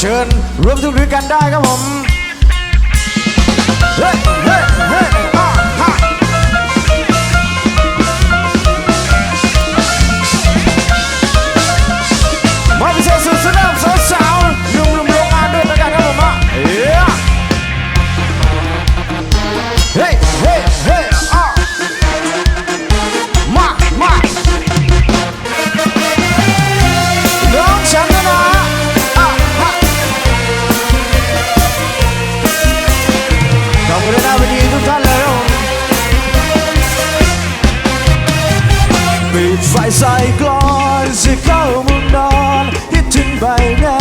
เชิญรวมทุกข์ด้วยกันได้ครับผม เฮ้ยเฮ้ย ปิดไฟใส่กลอนสิเข้ามุมนอนคิดถึงใบหน้า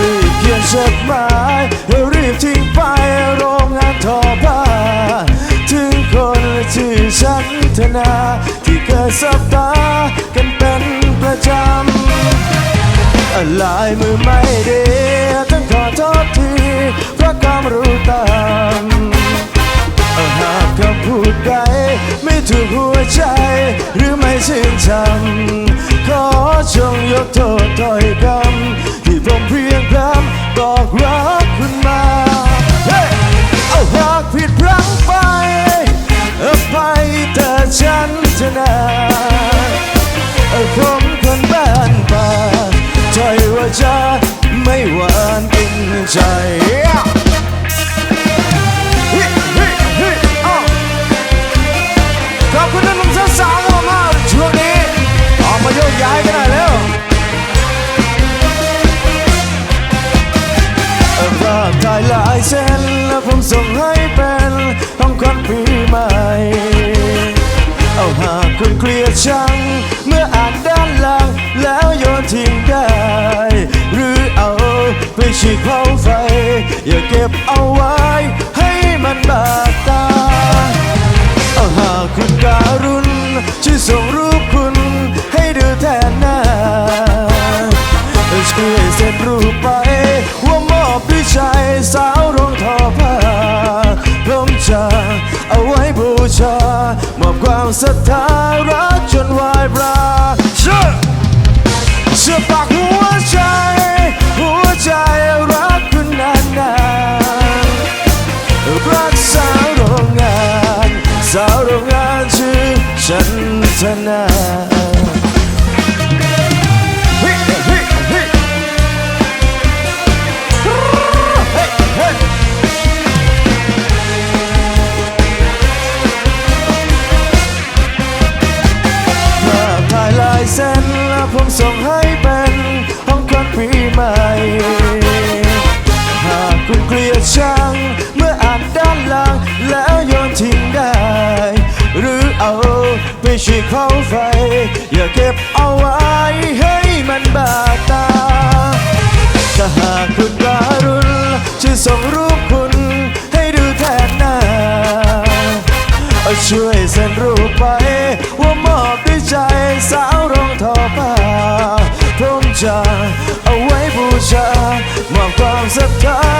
รีบเขียนจดหมายรีบทิ้งไปโรงงานทอผ้าถึงคนที่ฉันธนาที่เคยสบตากันเป็นประจำลายมือไม่ดีต้องขอโทษทีเพราะความรู้ตาม คำพูดใดไม่ถูกหัวใจ หรือไม่ชื่นชำขอจงยกโทษถ้อยคำที่ผมเพียงพร่ำบอกรักคุณมาเอาหากผิดพลั้งไปอภัยแต่ฉันจะนาผมคนบ้านป่าใจว่าจะไม่หวานกินใจ ชัง เมื่ออ่านด้านหลังแล้วโยนทิ้งได้ หรือเอาไปฉีกเผาไฟ อย่าเก็บเอาไว้ ให้มันบาดตาเอาหากคุณการุณช่วยส่งรูปคุณให้ดูแทนหน้าช่วยเซ็นรูปไป ว่ามอบด้วยใจสาว อบความศรัทธารักจนวายปลาเชื่อเชื่อปากหัวใจ ไปฉีกเผาไฟ อย่าเก็บเอาไว้ให้มันบาดตา ถ้าหากคุณการุณจะส่งรูปคุณให้ดูแทนหน้าช่วยเซ็นรูปไป ว่ามอบด้วยใจสาวรองทอผ้าผมจะเอาไว้บูชามอบความศรัทธา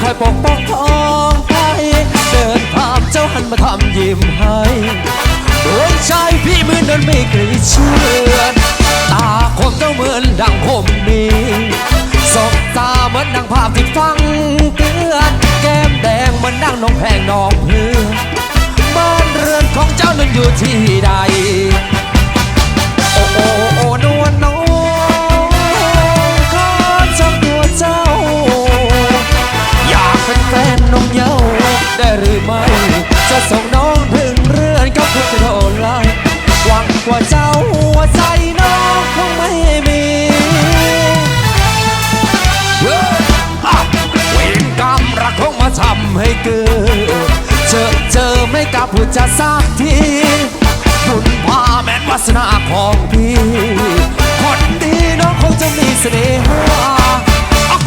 คอยปกป้องทองไปเดินผ่านเจ้าหันมาทำยิ้มให้ดวงใจพี่มือนั้นไม่เคยเชื่อตาคมเจ้าเหมือนดังคมมีสบตาเหมือนดังภาพที่ฟังเตือนแก้มแดงเหมือนดังน้องแพงน้องเพื่อนบ้านเรือนของเจ้านั้นอยู่ที่ใดะส่งน้องถึงเรือนก็ควรจะโดนไล่หวังว่าเจ้าหัวใจน้องคงไม่มีเฮ้ยอะเวรกรรมรักคงมาทำให้เกิดเจอเจอไม่กล้าพูดจะสักทีบุญพาแม้นวาสนาของพี่คนดีน้องคงจะมีเสน่หา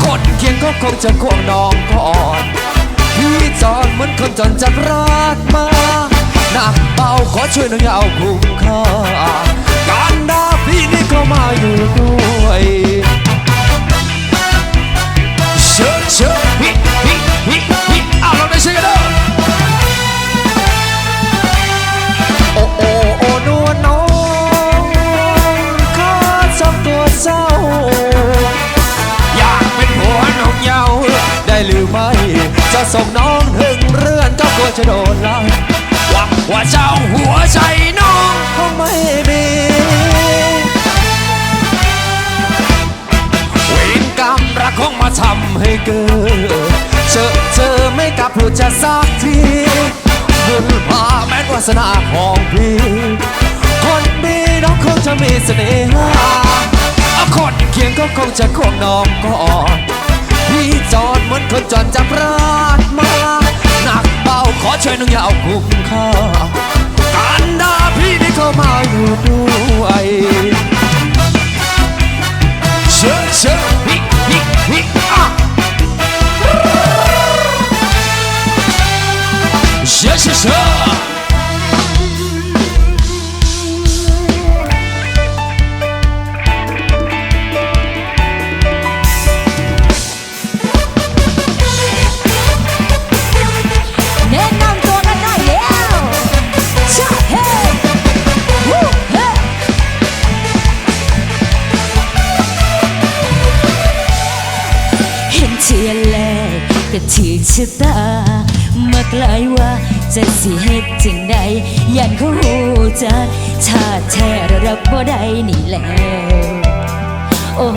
คนเคียงก็คงจะควงน้องก่อนพี่ คนจนจากรักมาหนักเบาขอช่วยน้องอยาวคุ้มค่าการดาพี่นี่ก็มาอยู่ด้วยเชิญเชิญฮิฮิฮิฮิเอาเราได้ช่วยกันเด้อโอ้โอ้โอ้นวลน้องข้าชอบตัวเจ้า อยากเป็นผัวน้องเยาได้หรือไม่จะส่ง จะโดนไล่หวังว่าเจ้าหัวใจน้องคงไม่มีเวรกรรมรักคงมาทำให้เกิดเจอเจอไม่กลับพูดจะสักทีบุญพาแม้นวาสนาของพี่ คนดีน้องคงจะมีเสน่หาเอาคนเคียงก็คงจะควงน้องก่อนพี่จอดเหมือนคนจอนจากราดมา ช่วยน้องยาวคุ้มค่าการดาพี่นี่เข้ามาอยู่ด้วยเชิญเชิญฮิฮิฮิอะเชิญเชิญ ชะตามาไกลว่าจะสิเหตุถึงใดยันเขาหูจักชาติแท้ระรับบ่ได้นี่แล้ว โอ้